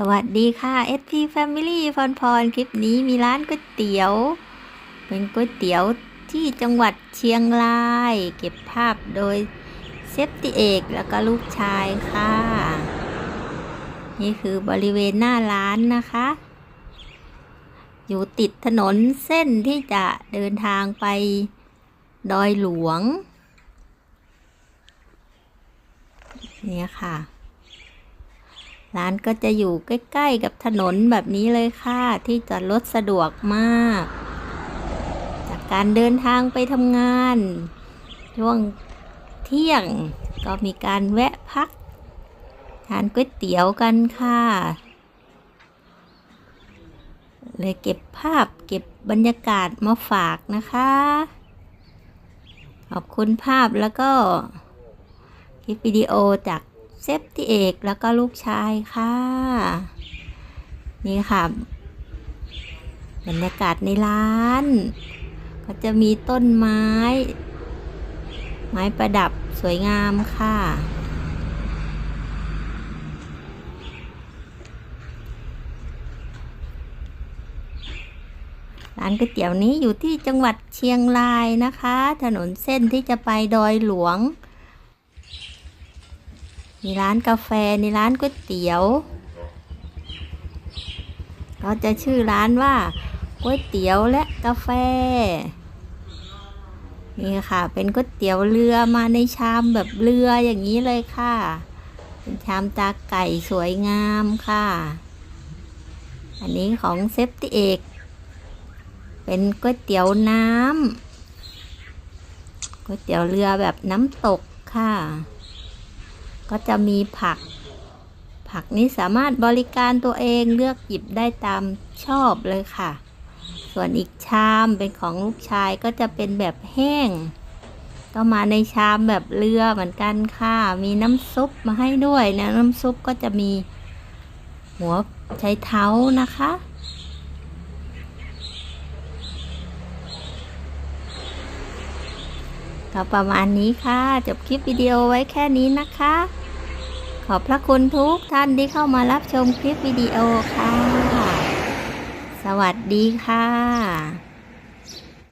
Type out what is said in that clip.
สวัสดีค่ะ SP Family พรพรคลิปนี้มีร้านก๋วยเตี๋ยว เป็นก๋วยเตี๋ยวที่จังหวัดเชียงราย เก็บภาพโดยเซฟติเอกแล้วก็ลูกชายค่ะ นี่คือบริเวณหน้าร้านนะคะ อยู่ติดถนนเส้นที่จะเดินทางไปดอยหลวง เนี่ยค่ะ ร้านก็จะอยู่ใกล้ๆกับถนนแบบนี้เลยค่ะ ที่จอดรถสะดวกมาก จากการเดินทางไปทำงาน ช่วงเที่ยงก็มีการแวะพัก ทานก๋วยเตี๋ยวกันค่ะเลยเก็บภาพเก็บบรรยากาศมาฝากนะคะ ขอบคุณภาพแล้วก็คลิปวิดีโอจาก เซฟที่เอกแล้วก็ลูกชายค่ะ นี่ค่ะบรรยากาศในร้าน ก็จะมีต้นไม้ ไม้ประดับสวยงามค่ะ ร้านก๋วยเตี๋ยวนี้อยู่ที่จังหวัดเชียงรายนะคะ ถนนเส้นที่จะไปดอยหลวง มีร้านกาแฟในร้านก๋วยเตี๋ยวก็จะชื่อร้านว่าก๋วยเตี๋ยวและกาแฟ นี่ค่ะ เป็นก๋วยเตี๋ยวเรือมาในชามแบบเรืออย่างนี้เลยค่ะ เป็นชามตาไก่สวยงามค่ะ อันนี้ของเซฟติเอกเป็นก๋วยเตี๋ยวน้ำก๋วยเตี๋ยวเรือแบบน้ำตกค่ะ ก็จะมีผัก ผักนี้สามารถบริการตัวเองเลือกหยิบได้ตามชอบเลยค่ะ ส่วนอีกชามเป็นของลูกชายก็จะเป็นแบบแห้ง ก็มาในชามแบบเรือเหมือนกันค่ะ มีน้ำซุปมาให้ด้วยนะน้ำซุปก็จะมี หัวใช้เท้านะคะ ก็ประมาณนี้ค่ะ จบคลิปวิดีโอไว้แค่นี้นะคะ ขอบพระคุณทุกท่านที่เข้ามารับชมคลิปวิดีโอค่ะ สวัสดีค่ะ